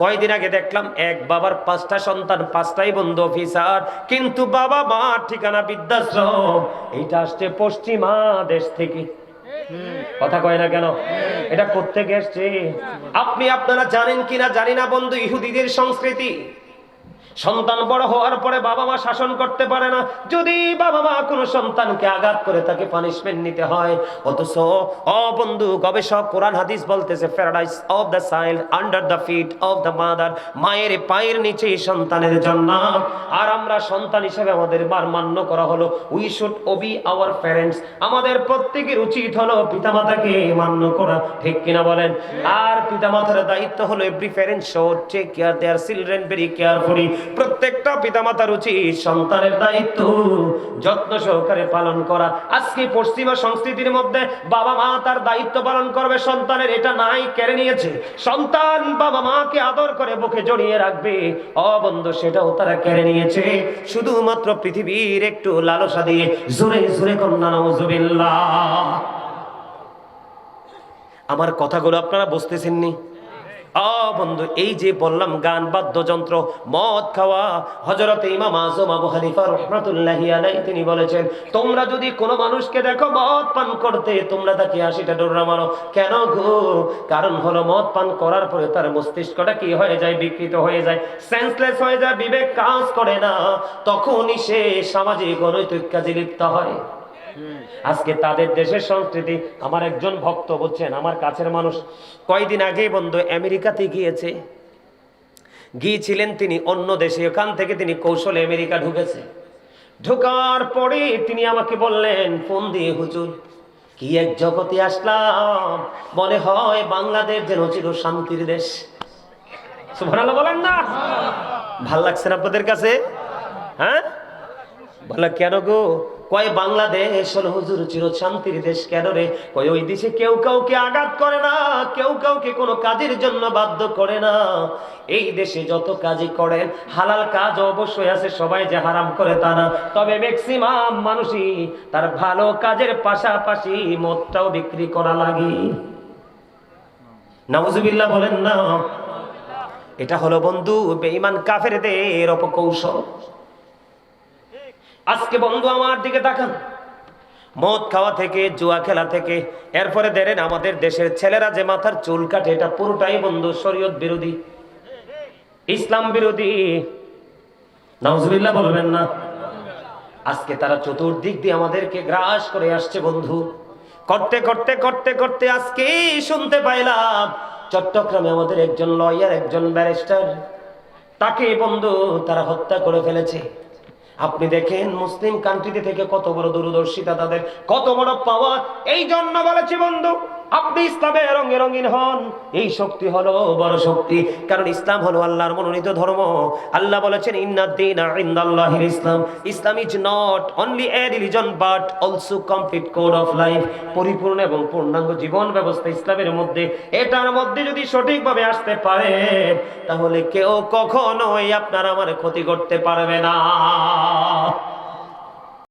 কয়দিন আগে দেখলাম এক বাবার পাঁচটা সন্তান, পাঁচটাই বন্ধু অফিসার। কিন্তু বাবা মা ঠিকানা বিদ্যাশ্রম এইটা আসছে পশ্চিমা দেশ থেকে। কথা কয় না কেন? এটা করতে গেছে আপনি আপনারা জানেন কিনা? জানি না বন্ধু, ইহুদিদের সংস্কৃতি। সন্তান বড় হওয়ার পরে বাবা মা শাসন করতে পারে না। যদি বাবা মা কোনো সন্তানকে আঘাত করে, তাকে পানিশমেন্ট নিতে হয়, অথচ অ বন্ধু, গবেষক, কোরআন, হাদিস বলতেছে paradise of the child under the feet of the mother মায়ের পায়ের নিচে সন্তানের জন্য আর আমরা সন্তান হিসেবে আমাদের মার মান্য করা হলো। We should obey our parents আমাদের প্রত্যেকের উচিত হলো পিতামাতাকে মান্য করা। ঠিক কিনা বলেন? আর পিতামাতার দায়িত্ব হলো every parent should take care their children very carefully প্রত্যেকটা পিতামাতার উচিত সন্তানের দায়িত্ব, যত্ন সহকারে পালন করা। আজকে পশ্চিমা সংস্কৃতির মধ্যে বাবা মা তার দায়িত্ব পালন করবে, সন্তানের এটা নাই, কেড়ে নিয়েছে। সন্তান বাবা মাকে আদর করে বুকে জড়িয়ে রাখবে। অবন্ধ সেটাও তারা কেড়ে নিয়েছে। শুধুমাত্র পৃথিবীর একটু লালসা দিয়ে জোরে জোরে কন্যা নজুবিল্লাহ আমার কথাগুলো আপনারা বুঝতেছেননি? বন্ধু, এই যে বললাম গান, বাদ্যযন্ত্র, মদ খাওয়া হজরত ইমাম আজম আবু হানিফা রহমাতুল্লাহি আলাই তিনি বলেছেন, তোমরা যদি কোনো মানুষকে দেখো মদ পান করতে, তোমরা তাকে আশিটা ডোরা মারো। কেন গো? কারণ হলো মদ পান করার পরে তার মস্তিষ্কটা কি হয়ে যায়? বিকৃত হয়ে যায় সেন্সলেস হয়ে যায়, বিবেক কাজ করে না। তখনই সে সামাজিক অনৈতিক কাজে লিপ্ত হয়। আজকে তাদের দেশের সংস্কৃতি, আমার একজন ভক্ত বলছেন, আমার কাছের মানুষ, কয়দিন আগে বন্ধু আমেরিকাতে গিয়েছে। গিয়েছিলেন তিনি অন্য দেশে, ওখান থেকে তিনি কৌশলে আমেরিকা ঢুকেছে। ঢোকার পরে তিনি আমাকে বললেন, ফোন দিয়ে, হুজুর, কি এক জগতে আসলাম? মনে হয় বাংলাদেশ যেন চির শান্তির দেশ। বলেন না। ভালো লাগছে না আপনাদের কাছে? হ্যাঁ? বলে, কেন গো? কয় বাংলাদেশ হলো হুজুর চির শান্তির দেশ কেন রে কয় ওই দেশে কেউ কাউকে আঘাত করে না, কেউ কাউকে কোনো কাজের জন্য বাধ্য করে না। এই দেশে যত কাজই করেন, হালাল কাজ অবশ্যই আছে, সবাই যে হারাম করে তা না। তবে ম্যাক্সিমাম মানুষই তার ভালো কাজের পাশাপাশি মদটাও বিক্রি করা লাগে। নাউজুবিল্লাহ বলেন না। এটা হলো বন্ধু, বেঈমান কাফেরদের অপকৌশল। আজকে বন্ধু আমার দিকে তাকান। মদ খাওয়া থেকে, জুয়া খেলা থেকে, এরপরে দেখেন আমাদের দেশের ছেলেরা যে মাথার চুল কাটে, এটা পুরোটাই বন্ধু শরীয়ত বিরোধী। ইসলাম বিরোধী। নাউজুবিল্লাহ বলবেন না। আজকে তারা চতুর্দিক দিয়ে আমাদেরকে গ্রাস করে আসছে বন্ধু। করতে করতে করতে করতে আজকে শুনতে পাইলাম চট্টগ্রামে আমাদের একজন লয়ার, একজন ব্যারিস্টার, তাকে বন্ধু তারা হত্যা করে ফেলেছে। আপনি দেখেন মুসলিম কান্ট্রিতে থেকে কত বড় দূরদর্শিতা তাদের, কত বড় পাওয়ার এই জন্য বলেছি বন্ধু আপনি ইসলামে রঙে রঙিন হন। এই শক্তি হলো বড় শক্তি। কারণ ইসলাম হলো আল্লাহর মনোনীত ধর্ম। আল্লাহ বলেছেন ইন্নাদ্দিন ইসলাম। Islam is not only a religion but also complete code of life পরিপূর্ণ এবং পূর্ণাঙ্গ জীবন ব্যবস্থা ইসলামের মধ্যে। এটার মধ্যে যদি সঠিকভাবে আসতে পারে, তাহলে কেউ কখনোই আপনার আমার ক্ষতি করতে পারবে না।